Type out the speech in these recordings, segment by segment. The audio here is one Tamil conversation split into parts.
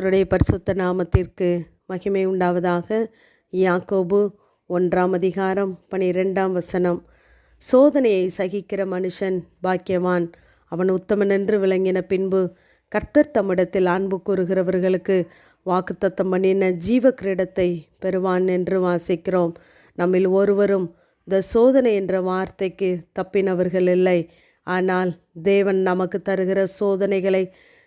கர்த்தருடைய பரிசுத்த நாமத்திற்கு மகிமை உண்டாவதாக. யாக்கோபு ஒன்றாம் அதிகாரம் பனிரெண்டாம் வசனம். சோதனையை சகிக்கிற மனுஷன் பாக்கியவான். அவன் உத்தமன் என்று விளங்கின பின்பு கர்த்தர் தம்மிடத்தில் அன்பு கூறுகிறவர்களுக்கு வாக்குத்தத்தம் பண்ணின ஜீவ கிரீடத்தை பெறுவான் என்று வாசிக்கிறோம். நம்மில் ஒருவரும் இந்த சோதனை என்ற வார்த்தைக்கு தப்பினவர்கள் இல்லை. ஆனால் தேவன் நமக்கு தருகிற சோதனைகளை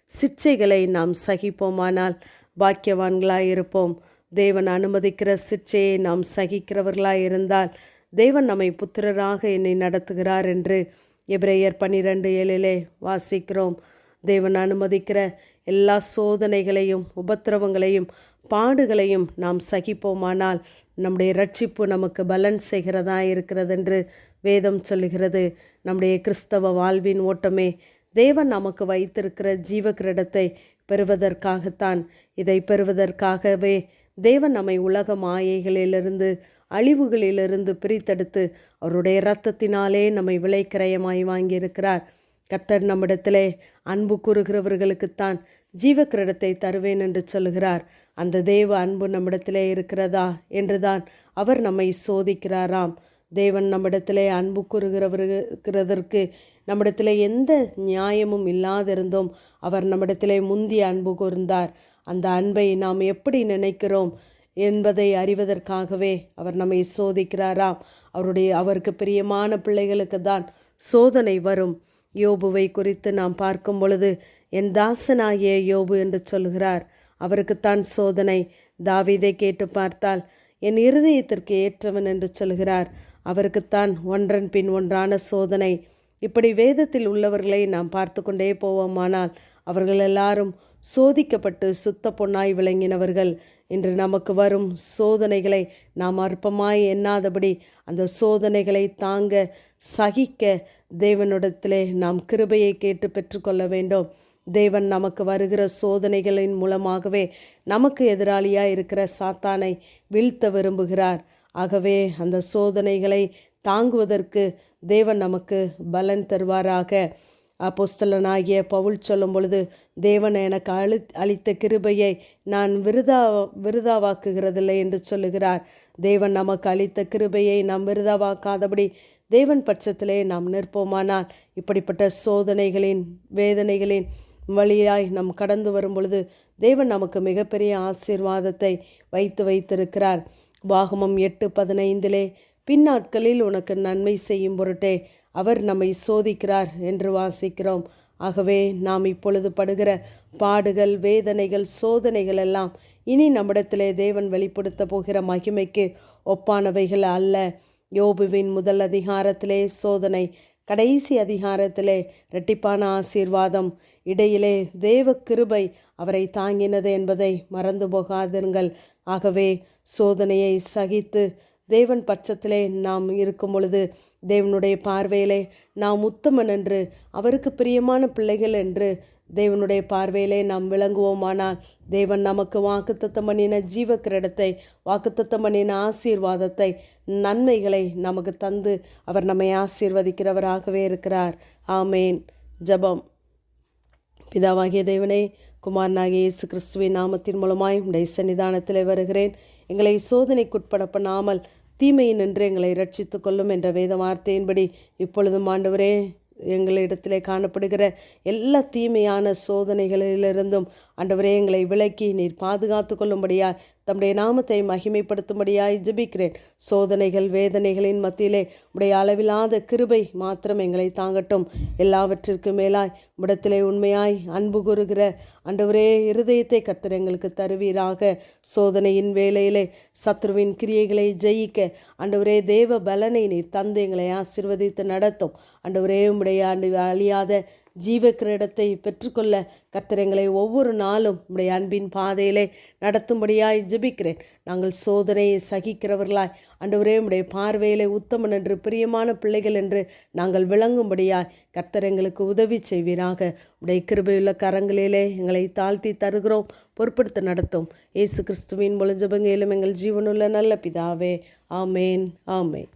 சிற்சைகளை நாம் சகிப்போமானால் பாக்கியவான்களாய் இருப்போம் தேவன் அனுமதிக்கிற சிற்சையை நாம் சகிக்கிறவர்களாய் இருந்தால் தேவன் நம்மை புத்திரராக என்னை நடத்துகிறார் என்று எப்ரேயர் பன்னிரண்டு ஏழிலே வாசிக்கிறோம். தேவன் அனுமதிக்கிற எல்லா சோதனைகளையும் உபத்திரவங்களையும் பாடுகளையும் நாம் சகிப்போமானால் நம்முடைய ரட்சிப்பு நமக்கு பலன் செய்கிறதா இருக்கிறது என்று வேதம் சொல்லுகிறது. நம்முடைய கிறிஸ்தவ வாழ்வின் ஓட்டமே தேவன் நமக்கு வைத்திருக்கிற ஜீவ கிரீடத்தை பெறுவதற்காகத்தான் இதை பெறுவதற்காகவே தேவன் நம்மை உலக மாயைகளிலிருந்து அழிவுகளிலிருந்து பிரித்தெடுத்து அவருடைய இரத்தத்தினாலே நம்மை விலைக்கிரயமாய் வாங்கியிருக்கிறார். கத்தர் நம்மிடத்திலே அன்பு கூறுகிறவர்களுக்குத்தான் ஜீவ கிரீடத்தை தருவேன் என்று சொல்கிறார் அந்த தேவ அன்பு நம்மிடத்திலே இருக்கிறதா? என்றுதான் அவர் நம்மை சோதிக்கிறாராம். தேவன் நம்மிடத்திலே அன்பு கூறுகிறவருக்கிறதற்கு நம்மிடத்தில் எந்த நியாயமும் இல்லாதிருந்தோம் அவர் நம்மிடத்திலே முந்திய அன்பு கூர்ந்தார். அந்த அன்பை நாம் எப்படி நினைக்கிறோம் என்பதை அறிவதற்காகவே அவர் நம்மை சோதிக்கிறாராம். அவருடைய அவருக்கு பிரியமான பிள்ளைகளுக்கு தான் சோதனை வரும். யோபுவை குறித்து நாம் பார்க்கும் பொழுது என் தாசனாகிய யோபு என்று சொல்கிறார். அவருக்குத்தான் சோதனை. தாவிதை கேட்டு பார்த்தால் என் இருதயத்திற்கு ஏற்றவன் என்று சொல்கிறார். அவருக்குத்தான் ஒன்றன் பின் ஒன்றான சோதனை. இப்படி வேதத்தில் உள்ளவர்களை நாம் பார்த்து கொண்டே போவோமானால் அவர்கள் எல்லாரும் சோதிக்கப்பட்டு சுத்த பொன்னாய் விளங்கினவர்கள். இன்று நமக்கு வரும் சோதனைகளை நாம் அற்பமாய் எண்ணாதபடி அந்த சோதனைகளை தாங்க சகிக்க தேவனிடத்திலே நாம் கிருபையை கேட்டு பெற்றுக்கொள்ள வேண்டும். தேவன் நமக்கு வருகிற சோதனைகளின் மூலமாகவே நமக்கு எதிராளியாக இருக்கிற சாத்தானை வீழ்த்த விரும்புகிறார். ஆகவே அந்த சோதனைகளை தாங்குவதற்கு தேவன் நமக்கு பலன் தருவாராக. அப்போஸ்தலனாகிய பவுல் சொல்லும் பொழுது தேவன் எனக்கு அழி அளித்த கிருபையை நான் விருதா விருதாவாக்குகிறதில்லை என்று சொல்லுகிறார். தேவன் நமக்கு அளித்த கிருபையை நாம் விருதாவாக்காதபடி தேவன் பட்சத்திலே நாம் நிற்போமானால் இப்படிப்பட்ட சோதனைகளின் வேதனைகளின் வழியாய் நாம் கடந்து வரும் பொழுது தேவன் நமக்கு மிகப்பெரிய ஆசீர்வாதத்தை வைத்து வைத்திருக்கிறார். வாகமம் எட்டு பதினைந்திலே பின்னாட்களில் உனக்கு நன்மை செய்யும் பொருட்டே அவர் நம்மை சோதிக்கிறார் என்று வாசிக்கிறோம். ஆகவே நாம் இப்பொழுது படுகிற பாடுகள் வேதனைகள் சோதனைகள் எல்லாம் இனி நம்மிடத்திலே தேவன் வெளிப்படுத்த போகிற மகிமைக்கு ஒப்பானவைகள் அல்ல. யோபுவின் முதல் அதிகாரத்திலே சோதனை கடைசி அதிகாரத்திலே இரட்டிப்பான ஆசீர்வாதம். இடையிலே தேவ கிருபை அவரை தாங்கினது என்பதை மறந்து போகாதிருங்கள். ஆகவே சோதனையை சகித்து தேவன் பட்சத்திலே நாம் இருக்கும் பொழுது தேவனுடைய பார்வையிலே நாம் உத்தமன் என்று அவருக்கு பிரியமான பிள்ளைகள் என்று தேவனுடைய பார்வையிலே நாம் விளங்குவோமானால் தேவன் நமக்கு வாக்குத்தத்தம் பண்ணின ஜீவ கிரடத்தை வாக்குத்தத்தம் பண்ணின ஆசீர்வாதத்தை நன்மைகளை நமக்கு தந்து அவர் நம்மை ஆசீர்வதிக்கிறவராகவே இருக்கிறார். ஆமேன். ஜபம். பிதாவாகிய தேவனே குமாரனாகிய இயேசு கிறிஸ்துவின் நாமத்தின் மூலமாய் உடைய சன்னிதானத்தில் வருகிறேன். எங்களை சோதனைக்குட்பட பண்ணாமல் தீமையின் நின்று எங்களை ரட்சித்து கொள்ளும் என்ற வேத வார்த்தையின்படி இப்பொழுதும் ஆண்டவரே எங்களிடத்திலே காணப்படுகிற எல்லா தீமையான சோதனைகளிலிருந்தும் ஆண்டவரே எங்களை விலக்கி நீர் பாதுகாத்து கொள்ளும்படியாய் தம்முடைய நாமத்தை மகிமைப்படுத்தும்படியாய் ஜபிக்கிறேன். சோதனைகள் வேதனைகளின் மத்தியிலே உடைய அளவில்லாத கிருபை மாத்திரம் எங்களை தாங்கட்டும். எல்லாவற்றிற்கும் மேலாய் உடத்திலே உண்மையாய் அன்பு கூறுகிற அண்டவரே இருதயத்தை கர்த்தர் எங்களுக்கு தருவீராக. சோதனையின் வேலையிலே சத்ருவின் கிரியைகளை ஜெயிக்க அண்டவரே தேவ பலனை நீர் தந்து எங்களை ஆசிர்வதித்து நடத்தும். அண்டவரே உடைய ஆண்டு அழியாத ஜீவ கிரீடத்தை பெற்றுக்கொள்ள கத்திரங்களை ஒவ்வொரு நாளும் உடைய அன்பின் பாதையிலே நடத்தும்படியாய் ஜபிக்கிறேன். நாங்கள் சோதனையை சகிக்கிறவர்களாய் அன்றுவரே உடைய பார்வையிலே உத்தமன் என்று பிரியமான பிள்ளைகள் என்று நாங்கள் விளங்கும்படியாய் கர்த்தர் எங்களுக்கு உதவி செய்வீராக. உடைய கிருபையுள்ள கரங்களிலே எங்களை தாழ்த்தி தருகிறோம் பொறுப்படுத்த நடத்தும். இயேசு கிறிஸ்துவின் முழு ஜபங்கையிலும் எங்கள் ஜீவனுள்ள நல்ல பிதாவே. ஆமேன் ஆமேன்.